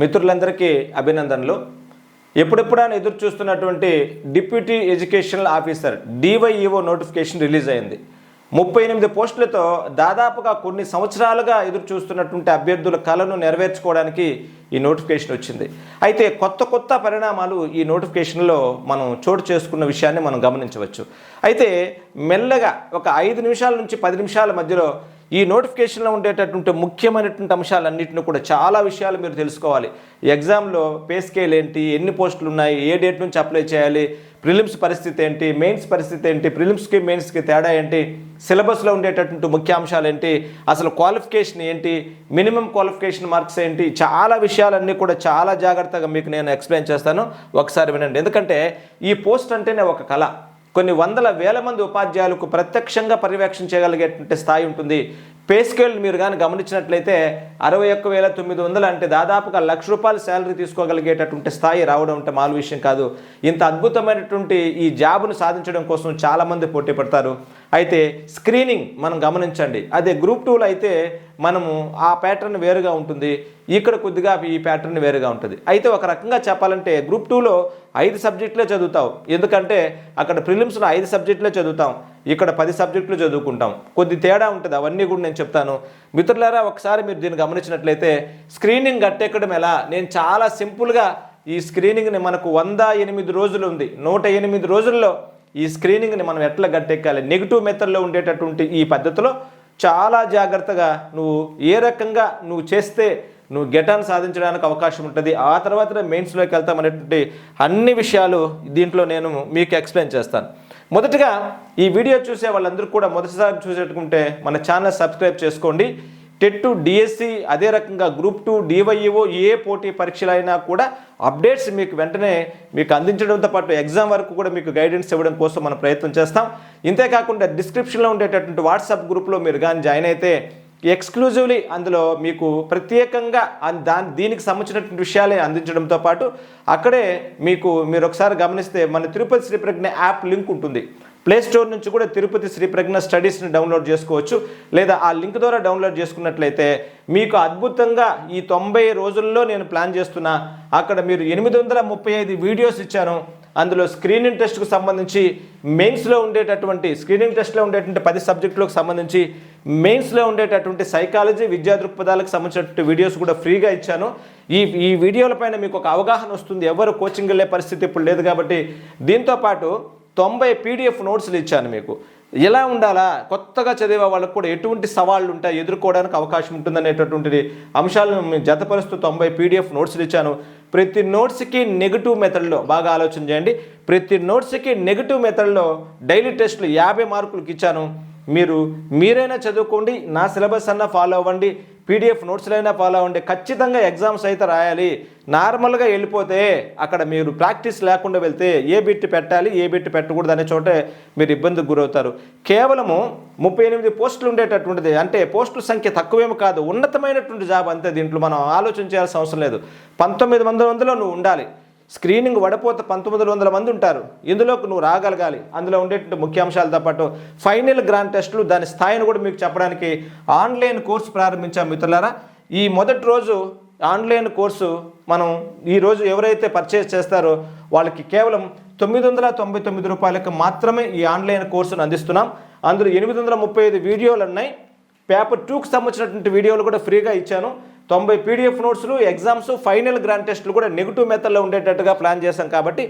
మిత్రులందరికీ అభినందనలు. ఎప్పుడెప్పుడైనా ఎదురు చూస్తున్నటువంటి deputy educational officer DYEO notification release అయింది. ముప్పై ఎనిమిది పోస్టులతో దాదాపుగా కొన్ని సంవత్సరాలుగా ఎదురు చూస్తున్నటువంటి అభ్యర్థుల కళను నెరవేర్చుకోవడానికి ఈ నోటిఫికేషన్ వచ్చింది. అయితే కొత్త కొత్త పరిణామాలు ఈ నోటిఫికేషన్లో మనం చోటు చేసుకున్న విషయాన్ని మనం గమనించవచ్చు. అయితే మెల్లగా ఒక ఐదు నిమిషాల నుంచి పది నిమిషాల మధ్యలో ఈ నోటిఫికేషన్లో ఉండేటటువంటి ముఖ్యమైనటువంటి అంశాలన్నింటిని కూడా చాలా విషయాలు మీరు తెలుసుకోవాలి. ఎగ్జామ్లో పే స్కేల్ ఏంటి ఎన్ని పోస్టులు ఉన్నాయి ఏ డేట్ నుంచి అప్లై చేయాలి ప్రిలిమ్స్ పరిస్థితి ఏంటి మెయిన్స్ పరిస్థితి ఏంటి ప్రిలిమ్స్కి మెయిన్స్కి తేడా ఏంటి సిలబస్లో ఉండేటటువంటి ముఖ్య అంశాలు ఏంటి అసలు క్వాలిఫికేషన్ ఏంటి మినిమం క్వాలిఫికేషన్ మార్క్స్ ఏంటి చాలా విషయాలన్నీ కూడా చాలా జాగ్రత్తగా మీకు నేను ఎక్స్ప్లెయిన్ చేస్తాను. ఒకసారి వినండి. ఎందుకంటే ఈ పోస్ట్ అంటేనే ఒక కళ. కొన్ని వందల వేల మంది ఉపాధ్యాయులకు ప్రత్యక్షంగా పర్యవేక్షణ చేయగలిగేటువంటి స్థాయి ఉంటుంది. పే స్కేల్ మీరు కానీ గమనించినట్లయితే అరవై ఒక్క వేల తొమ్మిది వందలు అంటే దాదాపుగా లక్ష రూపాయలు శాలరీ తీసుకోగలిగేటటువంటి స్థాయి రావడం అంటే మాలు విషయం కాదు. ఇంత అద్భుతమైనటువంటి ఈ జాబ్ను సాధించడం కోసం చాలామంది పోటీ పడతారు. అయితే స్క్రీనింగ్ మనం గమనించండి. అదే గ్రూప్ టూలో అయితే మనము ఆ ప్యాటర్న్ వేరుగా ఉంటుంది. ఇక్కడ కొద్దిగా ఈ ప్యాటర్న్ వేరుగా ఉంటుంది. అయితే ఒక రకంగా చెప్పాలంటే గ్రూప్ టూలో ఐదు సబ్జెక్టులే చదువుతావు. ఎందుకంటే అక్కడ ప్రిలిమ్స్లో ఐదు సబ్జెక్టులే చదువుతాం. ఇక్కడ పది సబ్జెక్టులు చదువుకుంటాం. కొద్ది తేడా ఉంటుంది. అవన్నీ కూడా నేను చెప్తాను. మిత్రులారా ఒకసారి మీరు దీన్ని గమనించినట్లయితే స్క్రీనింగ్ గట్టెక్కడం ఎలా? నేను చాలా సింపుల్గా ఈ స్క్రీనింగ్ని మనకు వంద ఎనిమిది రోజులు ఉంది. నూట ఎనిమిది రోజుల్లో ఈ స్క్రీనింగ్ని మనం ఎట్లా గట్టెక్కాలి? నెగిటివ్ మెథడ్లో ఉండేటటువంటి ఈ పద్ధతిలో చాలా జాగ్రత్తగా నువ్వు ఏ రకంగా నువ్వు చేస్తే నువ్వు గెటాన్ సాధించడానికి అవకాశం ఉంటుంది. ఆ తర్వాత మెయిన్స్లోకి వెళ్తామనేటువంటి అన్ని విషయాలు దీంట్లో నేను మీకు ఎక్స్ప్లెయిన్ చేస్తాను. మొదటగా ఈ వీడియో చూసే వాళ్ళందరూ కూడా మొదటిసారి చూసేట్టుకుంటే మన ఛానల్ సబ్స్క్రైబ్ చేసుకోండి. టెట్ డిఎస్సి అదే రకంగా గ్రూప్ టూ డివైఓ ఏ పోటీ పరీక్షలైనా కూడా అప్డేట్స్ మీకు వెంటనే మీకు అందించడంతో పాటు ఎగ్జామ్ వరకు కూడా మీకు గైడెన్స్ ఇవ్వడం కోసం మనం ప్రయత్నం చేస్తాం. ఇంతేకాకుండా డిస్క్రిప్షన్లో ఉండేటటువంటి వాట్సాప్ గ్రూప్లో మీరు కానీ జాయిన్ అయితే ఎక్స్క్లూజివ్లీ అందులో మీకు ప్రత్యేకంగా దాని దీనికి సంబంధించినటువంటి విషయాలే అందించడంతో పాటు అక్కడే మీకు మీరు ఒకసారి గమనిస్తే మన తిరుపతి శ్రీ ప్రజ్ఞ యాప్ లింక్ ఉంటుంది. ప్లే స్టోర్ నుంచి కూడా తిరుపతి శ్రీ ప్రజ్ఞ స్టడీస్ని డౌన్లోడ్ చేసుకోవచ్చు. లేదా ఆ లింక్ ద్వారా డౌన్లోడ్ చేసుకున్నట్లయితే మీకు అద్భుతంగా ఈ తొంభై రోజుల్లో నేను ప్లాన్ చేస్తున్నా. అక్కడ మీరు ఎనిమిది వందల ముప్పై ఐదు వీడియోస్ ఇచ్చాను. అందులో స్క్రీనింగ్ టెస్ట్కు సంబంధించి మెయిన్స్లో ఉండేటటువంటి స్క్రీనింగ్ టెస్ట్లో ఉండేటువంటి పది సబ్జెక్టులకు సంబంధించి మెయిన్స్లో ఉండేటటువంటి సైకాలజీ విద్యా దృక్పథాలకు సంబంధించినటువంటి వీడియోస్ కూడా ఫ్రీగా ఇచ్చాను. ఈ ఈ వీడియోల పైన మీకు ఒక అవగాహన వస్తుంది. ఎవరు కోచింగ్ వెళ్ళే పరిస్థితి ఇప్పుడు లేదు కాబట్టి దీంతో పాటు తొంభై పీడిఎఫ్ నోట్స్లు ఇచ్చాను మీకు. ఎలా ఉండాలా? కొత్తగా చదివే వాళ్ళకు కూడా ఎటువంటి సవాళ్ళు ఉంటాయి? ఎదుర్కోవడానికి అవకాశం ఉంటుందనేటటువంటి అంశాలను మేము జతపరుస్తూ తొంభై పీడిఎఫ్ నోట్స్లు ఇచ్చాను. ప్రతి నోట్స్కి నెగిటివ్ మెథడ్లో బాగా ఆలోచన చేయండి. ప్రతి నోట్స్కి నెగిటివ్ మెథడ్లో డైలీ టెస్ట్లు యాభై మార్కులకు ఇచ్చాను. మీరు మీరైనా చదువుకోండి. నా సిలబస్ అన్నా ఫాలో అవ్వండి. పీడిఎఫ్ నోట్స్లైనా ఫాలో అవ్వండి. ఖచ్చితంగా ఎగ్జామ్స్ అయితే రాయాలి. నార్మల్గా వెళ్ళిపోతే అక్కడ మీరు ప్రాక్టీస్ లేకుండా వెళ్తే ఏ బిట్ పెట్టాలి ఏ బిట్ పెట్టకూడదు అనే చోటే మీరు ఇబ్బందికి గురవుతారు. కేవలము ముప్పై ఎనిమిది పోస్టులు ఉండేటటువంటిది అంటే పోస్టుల సంఖ్య తక్కువేమి కాదు. ఉన్నతమైనటువంటి జాబ్ అంతే. దీంట్లో మనం ఆలోచన చేయాల్సిన అవసరం లేదు. పంతొమ్మిది వందల వందలో నువ్వు ఉండాలి. స్క్రీనింగ్ వడపోత పంతొమ్మిది వందల మంది ఉంటారు. ఇందులోకి నువ్వు రాగలగాలి. అందులో ఉండేటువంటి ముఖ్యాంశాలతో పాటు ఫైనల్ గ్రాండ్ టెస్టులు దాని స్థాయిని కూడా మీకు చెప్పడానికి ఆన్లైన్ కోర్సు ప్రారంభించాం మిత్రులారా. ఈ మొదటి రోజు ఆన్లైన్ కోర్సు మనం ఈ రోజు ఎవరైతే పర్చేస్ చేస్తారో వాళ్ళకి కేవలం తొమ్మిది వందల తొంభై తొమ్మిది రూపాయలకు మాత్రమే ఈ ఆన్లైన్ కోర్సును అందిస్తున్నాం. అందులో ఎనిమిది వందల ముప్పై ఐదు వీడియోలు ఉన్నాయి. పేపర్ టూకి సంబంధించినటువంటి వీడియోలు కూడా ఫ్రీగా ఇచ్చాను. తొంభై పీడిఎఫ్ నోట్స్లు ఎగ్జామ్స్ ఫైనల్ గ్రాండ్ టెస్ట్లు కూడా నెగిటివ్ మెథడ్లో ఉండేటట్టుగా ప్లాన్ చేశాం కాబట్టి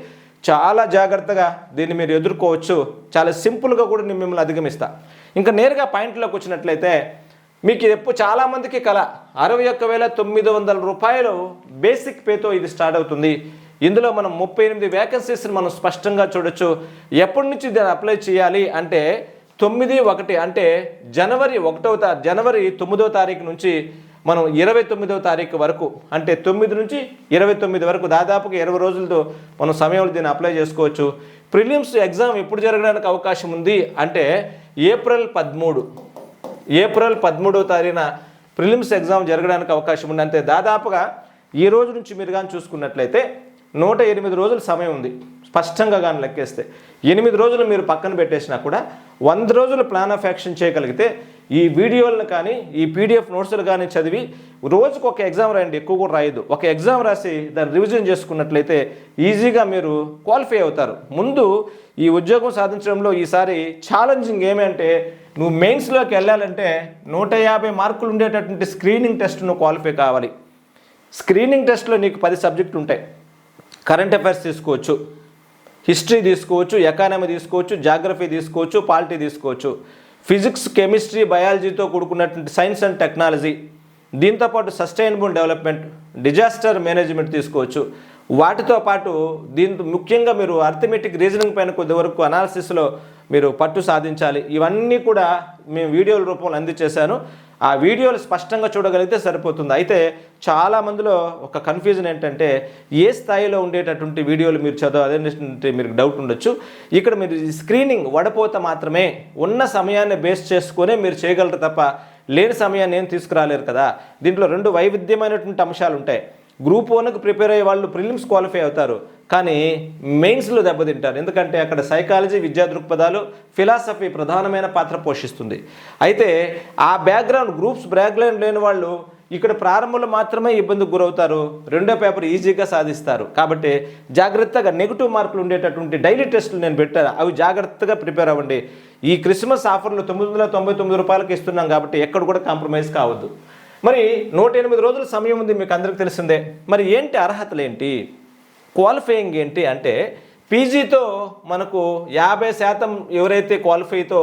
చాలా జాగ్రత్తగా దీన్ని మీరు ఎదుర్కోవచ్చు. చాలా సింపుల్గా కూడా నేను మిమ్మల్ని అధిగమిస్తా. ఇంకా నేరుగా పాయింట్లోకి వచ్చినట్లయితే మీకు ఎప్పుడు చాలామందికి కల. అరవై ఒక్క వేల తొమ్మిది వందల రూపాయలు బేసిక్ పేతో ఇది స్టార్ట్ అవుతుంది. ఇందులో మనం ముప్పై ఎనిమిది వేకెన్సీస్ని మనం స్పష్టంగా చూడొచ్చు. ఎప్పటి నుంచి దాన్ని అప్లై చేయాలి అంటే తొమ్మిది ఒకటి అంటే జనవరి ఒకటవ తారీ జనవరి తొమ్మిదవ తారీఖు నుంచి మనం ఇరవై తొమ్మిదవ తారీఖు వరకు అంటే తొమ్మిది నుంచి ఇరవై తొమ్మిది వరకు దాదాపుగా ఇరవై రోజులతో మనం సమయంలో దీన్ని అప్లై చేసుకోవచ్చు. ప్రిలిమ్స్ ఎగ్జామ్ ఎప్పుడు జరగడానికి అవకాశం ఉంది అంటే ఏప్రిల్ పదమూడు. ఏప్రిల్ పదమూడవ తారీఖున ప్రిలిమ్స్ ఎగ్జామ్ జరగడానికి అవకాశం ఉంది. అంతే దాదాపుగా ఈ రోజు నుంచి మీరు కానీ చూసుకున్నట్లయితే నూట ఎనిమిది రోజుల సమయం ఉంది. స్పష్టంగా కానీ లెక్కేస్తే ఎనిమిది రోజులు మీరు పక్కన పెట్టేసినా కూడా వంద రోజులు ప్లాన్ ఆఫ్ యాక్షన్ చేయగలిగితే ఈ వీడియోలను కానీ ఈ పీడిఎఫ్ నోట్స్లు కానీ చదివి రోజుకు ఒక ఎగ్జామ్ రాయండి ఎక్కువ కూడా రాయదు ఒక ఎగ్జామ్ రాసి దాన్ని రివిజన్ చేసుకున్నట్లయితే ఈజీగా మీరు క్వాలిఫై అవుతారు. ముందు ఈ ఉద్యోగం సాధించడంలో ఈసారి ఛాలెంజింగ్ ఏమంటే నువ్వు మెయిన్స్లోకి వెళ్ళాలంటే నూట యాభై మార్కులు ఉండేటటువంటి స్క్రీనింగ్ టెస్ట్ నువ్వు క్వాలిఫై కావాలి. స్క్రీనింగ్ టెస్ట్లో నీకు పది సబ్జెక్టులు ఉంటాయి. కరెంట్ అఫైర్స్ తీసుకోవచ్చు హిస్టరీ తీసుకోవచ్చు ఎకానమీ తీసుకోవచ్చు జాగ్రఫీ తీసుకోవచ్చు పాలిటీ తీసుకోవచ్చు. ఫిజిక్స్ కెమిస్ట్రీ బయాలజీతో కూడుకున్నటువంటి సైన్స్ అండ్ టెక్నాలజీ. దీంతోపాటు సస్టైనబుల్ డెవలప్మెంట్ డిజాస్టర్ మేనేజ్మెంట్ తీసుకోవచ్చు. వాటితో పాటు దీంతో ముఖ్యంగా మీరు అర్థమెటిక్ రీజనింగ్ పైన కొద్ది వరకు అనాలిసిస్లో మీరు పట్టు సాధించాలి. ఇవన్నీ కూడా మేము వీడియోల రూపంలో అందిచేశాను. ఆ వీడియోలు స్పష్టంగా చూడగలిగితే సరిపోతుంది. అయితే చాలా మందిలో ఒక కన్ఫ్యూజన్ ఏంటంటే ఏ స్థాయిలో ఉండేటటువంటి వీడియోలు మీరు చదవ అదేంటంటే మీకు డౌట్ ఉండొచ్చు. ఇక్కడ మీరు స్క్రీనింగ్ వడపోత మాత్రమే ఉన్న సమయాన్ని బేస్ చేసుకునే మీరు చేయగలరు తప్ప లేని సమయాన్ని ఏం తీసుకురాలేరు కదా. దీంట్లో రెండు వైవిధ్యమైనటువంటి అంశాలు ఉంటాయి గ్రూప్ వన్కు ప్రిపేర్ అయ్యే వాళ్ళు ప్రిలిమ్స్ క్వాలిఫై అవుతారు. కానీ మెయిన్స్లో దెబ్బతింటారు. ఎందుకంటే అక్కడ సైకాలజీ విద్యా దృక్పథాలు ఫిలాసఫీ ప్రధానమైన పాత్ర పోషిస్తుంది. అయితే ఆ బ్యాక్గ్రౌండ్ గ్రూప్స్ బ్యాక్గ్రౌండ్ లేని వాళ్ళు ఇక్కడ ప్రారంభంలో మాత్రమే ఇబ్బందికి గురవుతారు. రెండో పేపర్ ఈజీగా సాధిస్తారు. కాబట్టి జాగ్రత్తగా నెగిటివ్ మార్కులు ఉండేటటువంటి డైలీ టెస్టులు నేను పెట్టాను అవి జాగ్రత్తగా ప్రిపేర్ అవ్వండి. ఈ క్రిస్మస్ ఆఫర్లు తొమ్మిది వందల తొంభై తొమ్మిది రూపాయలకి ఇస్తున్నాం కాబట్టి ఎక్కడ కూడా కాంప్రమైజ్ కావద్దు. మరి నూట ఎనిమిది రోజుల సమయం ఉంది మీకు అందరికి తెలిసిందే. మరి ఏంటి అర్హతలు ఏంటి? క్వాలిఫైయింగ్ ఏంటి అంటే పీజీతో మనకు యాభై శాతం ఎవరైతే క్వాలిఫైతో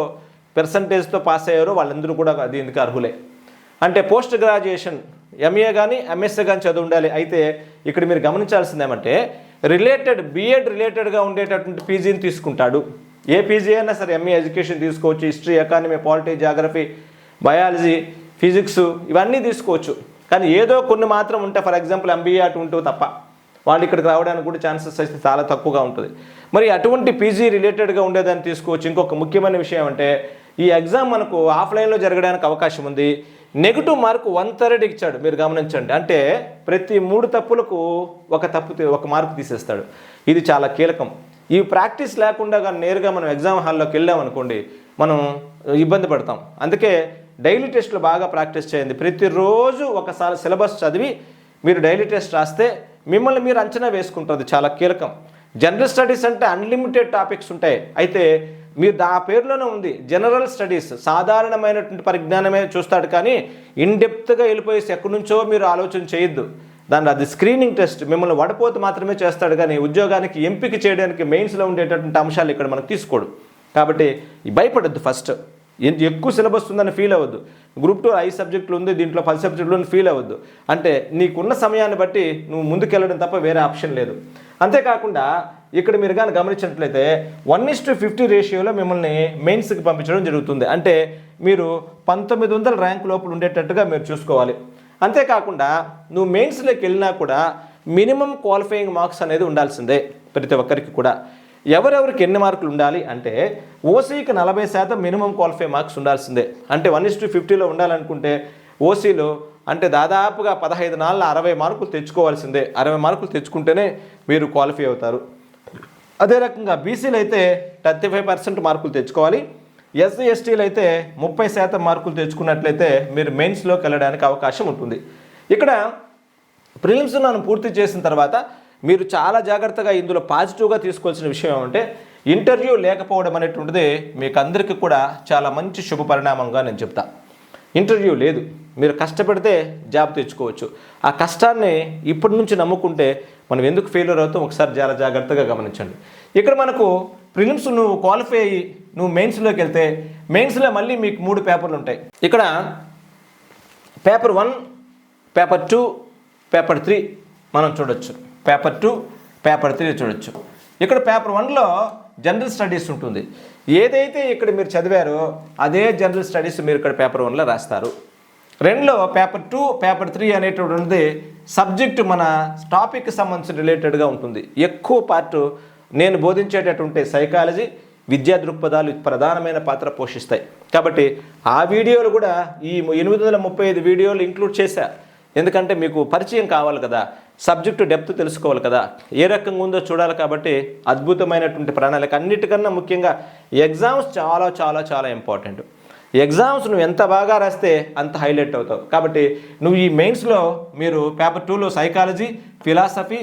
పర్సంటేజ్తో పాస్ అయ్యారో వాళ్ళందరూ కూడా దీనికి అర్హులే. అంటే పోస్ట్ గ్రాడ్యుయేషన్ ఎంఏ కానీ ఎంఎస్ఏ కానీ చదువు ఉండాలి. అయితే ఇక్కడ మీరు గమనించాల్సింది ఏమంటే రిలేటెడ్ బీఎడ్ రిలేటెడ్గా ఉండేటటువంటి పీజీని తీసుకుంటాడు. ఏ పీజీ అయినా సరే ఎంఏ ఎడ్యుకేషన్ తీసుకోవచ్చు history economy polity geography biology physics ఇవన్నీ తీసుకోవచ్చు. కానీ ఏదో కొన్ని మాత్రం ఉంటే ఫర్ ఎగ్జాంపుల్ ఎంబీఏ అటు ఉంటూ తప్ప వాళ్ళు ఇక్కడికి రావడానికి కూడా ఛాన్సెస్ అయితే చాలా తక్కువగా ఉంటుంది. మరి అటువంటి పీజీ రిలేటెడ్గా ఉండేదాన్ని తీసుకోవచ్చు. ఇంకొక ముఖ్యమైన విషయం అంటే ఈ ఎగ్జామ్ మనకు ఆఫ్లైన్లో జరగడానికి అవకాశం ఉంది. నెగిటివ్ మార్కు వన్ థర్డ్ ఇచ్చాడు. మీరు గమనించండి. అంటే ప్రతి మూడు తప్పులకు ఒక తప్పు తీ- ఒక మార్కు తీసేస్తాడు. ఇది చాలా కీలకం. ఈ ప్రాక్టీస్ లేకుండా కానీ నేరుగా మనం ఎగ్జామ్ హాల్లోకి వెళ్ళామనుకోండి మనం ఇబ్బంది పడతాం. అందుకే డైలీ టెస్ట్లు బాగా ప్రాక్టీస్ చేయండి. ప్రతిరోజు ఒకసారి సిలబస్ చదివి మీరు డైలీ టెస్ట్ రాస్తే మిమ్మల్ని మీరు అంచనా వేసుకుంటుంది చాలా కీలకం. జనరల్ స్టడీస్ అంటే అన్లిమిటెడ్ టాపిక్స్ ఉంటాయి. అయితే మీరు ఆ పేరులోనే ఉంది. జనరల్ స్టడీస్ సాధారణమైనటువంటి పరిజ్ఞానమే చూస్తాడు కానీ ఇన్డెప్త్గా వెళ్ళిపోయేసి ఎక్కడి నుంచో మీరు ఆలోచన చేయొద్దు. దాని అది స్క్రీనింగ్ టెస్ట్. మిమ్మల్ని వడపోతే మాత్రమే చేస్తాడు కానీ ఉద్యోగానికి ఎంపిక చేయడానికి మెయిన్స్లో ఉండేటటువంటి అంశాలు ఇక్కడ మనకు తీసుకోడు. కాబట్టి భయపడద్దు ఫస్ట్. ఎక్కువ సిలబస్ ఉందని ఫీల్ అవ్వద్దు. గ్రూప్ టూ ఐదు సబ్జెక్టులు ఉంది దీంట్లో పది సబ్జెక్టులు ఉంది ఫీల్ అవ్వద్దు. అంటే నీకున్న సమయాన్ని బట్టి నువ్వు ముందుకెళ్ళడం తప్ప వేరే ఆప్షన్ లేదు. అంతేకాకుండా ఇక్కడ మీరు కానీ గమనించినట్లయితే వన్ ఇస్ టు ఫిఫ్టీ రేషియోలో మిమ్మల్ని మెయిన్స్కి పంపించడం జరుగుతుంది. అంటే మీరు పంతొమ్మిది వందల ర్యాంక్ లోపల ఉండేటట్టుగా మీరు చూసుకోవాలి. అంతేకాకుండా నువ్వు మెయిన్స్లోకి వెళ్ళినా కూడా మినిమం క్వాలిఫైయింగ్ మార్క్స్ అనేది ఉండాల్సిందే ప్రతి ఒక్కరికి కూడా. ఎవరెవరికి ఎన్ని మార్కులు ఉండాలి అంటే ఓసీకి నలభై శాతం మినిమం క్వాలిఫై మార్క్స్ ఉండాల్సిందే. అంటే వన్ ఇస్ టు ఫిఫ్టీలో ఉండాలనుకుంటే ఓసీలో అంటే దాదాపుగా పదహైదు నాలుగు అరవై మార్కులు తెచ్చుకోవాల్సిందే. అరవై మార్కులు తెచ్చుకుంటేనే మీరు క్వాలిఫై అవుతారు. అదే రకంగా బీసీలు అయితే థర్టీ ఫైవ్ పర్సెంట్ మార్కులు తెచ్చుకోవాలి. ఎస్సీ ఎస్టీలు అయితే ముప్పై శాతం మార్కులు తెచ్చుకున్నట్లయితే మీరు మెయిన్స్లోకి వెళ్ళడానికి అవకాశం ఉంటుంది. ఇక్కడ ప్రిలిమ్స్ నన్ను పూర్తి చేసిన తర్వాత మీరు చాలా జాగ్రత్తగా ఇందులో పాజిటివ్గా తీసుకోవాల్సిన విషయం ఏమంటే ఇంటర్వ్యూ లేకపోవడం అనేటువంటిది మీకు అందరికీ కూడా చాలా మంచి శుభ పరిణామంగా నేను చెప్తా. ఇంటర్వ్యూ లేదు. మీరు కష్టపడితే జాబ్ తెచ్చుకోవచ్చు. ఆ కష్టాన్ని ఇప్పటి నుంచి నమ్ముకుంటే మనం ఎందుకు ఫెయిల్యూర్ అవుతాం? ఒకసారి చాలా జాగ్రత్తగా గమనించండి. ఇక్కడ మనకు ప్రిలిమ్స్ నువ్వు క్వాలిఫై అయ్యి నువ్వు మెయిన్స్లోకి వెళ్తే మెయిన్స్లో మళ్ళీ మీకు మూడు పేపర్లు ఉంటాయి. ఇక్కడ paper one paper two paper three మనం చూడొచ్చు. పేపర్ టూ పేపర్ త్రీ చూడొచ్చు. ఇక్కడ పేపర్ వన్లో జనరల్ స్టడీస్ ఉంటుంది. ఏదైతే ఇక్కడ మీరు చదివారో అదే జనరల్ స్టడీస్ మీరు ఇక్కడ పేపర్ వన్లో రాస్తారు. రెండులో పేపర్ టూ పేపర్ త్రీ అనేటువంటిది సబ్జెక్టు మన టాపిక్కి సంబంధించిన రిలేటెడ్గా ఉంటుంది. ఎక్కువ పార్ట్ నేను బోధించేటటువంటి సైకాలజీ విద్యా దృక్పథాలు ప్రధానమైన పాత్ర పోషిస్తాయి. కాబట్టి ఆ వీడియోలు కూడా ఈ ఎనిమిది వందల ముప్పై ఐదు వీడియోలు ఇంక్లూడ్ చేశా. ఎందుకంటే మీకు పరిచయం కావాలి కదా. సబ్జెక్టు డెప్త్ తెలుసుకోవాలి కదా. ఏ రకంగా ఉందో చూడాలి కాబట్టి అద్భుతమైనటువంటి ప్రణాళిక అన్నిటికన్నా ముఖ్యంగా ఎగ్జామ్స్ చాలా చాలా చాలా ఇంపార్టెంట్. ఎగ్జామ్స్ నువ్వు ఎంత బాగా రాస్తే అంత హైలైట్ అవుతావు. కాబట్టి నువ్వు ఈ మెయిన్స్లో మీరు పేపర్ టూలో psychology philosophy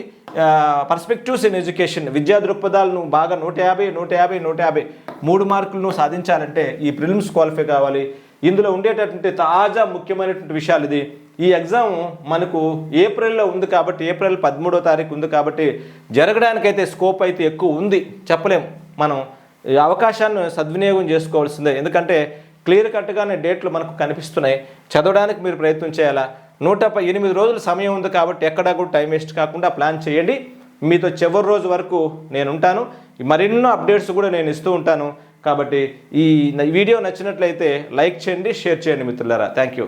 perspectives in education విద్యా దృక్పథాలు నువ్వు బాగా నూట యాభై నూట యాభై నూట యాభై మూడు మార్కులు నువ్వు సాధించాలంటే ఈ ప్రిలిమ్స్ క్వాలిఫై కావాలి. ఇందులో ఉండేటటువంటి తాజా ముఖ్యమైనటువంటి విషయాలు ఇది. ఈ ఎగ్జామ్ మనకు ఏప్రిల్లో ఉంది కాబట్టి ఏప్రిల్ పదమూడో తారీఖు ఉంది కాబట్టి జరగడానికైతే స్కోప్ అయితే ఎక్కువ ఉంది. చెప్పలేం మనం ఈ అవకాశాన్ని సద్వినియోగం చేసుకోవాల్సిందే. ఎందుకంటే క్లియర్ కట్గానే డేట్లు మనకు కనిపిస్తున్నాయి. చదవడానికి మీరు ప్రయత్నం చేయాలా? నూట ఎనిమిది రోజుల సమయం ఉంది కాబట్టి ఎక్కడా కూడా టైం వేస్ట్ కాకుండా ప్లాన్ చేయండి. మీతో చివరి రోజు వరకు నేను ఉంటాను. మరెన్నో అప్డేట్స్ కూడా నేను ఇస్తూ ఉంటాను. కాబట్టి ఈ వీడియో నచ్చినట్లయితే లైక్ చేయండి షేర్ చేయండి మిత్రులారా. Thank you.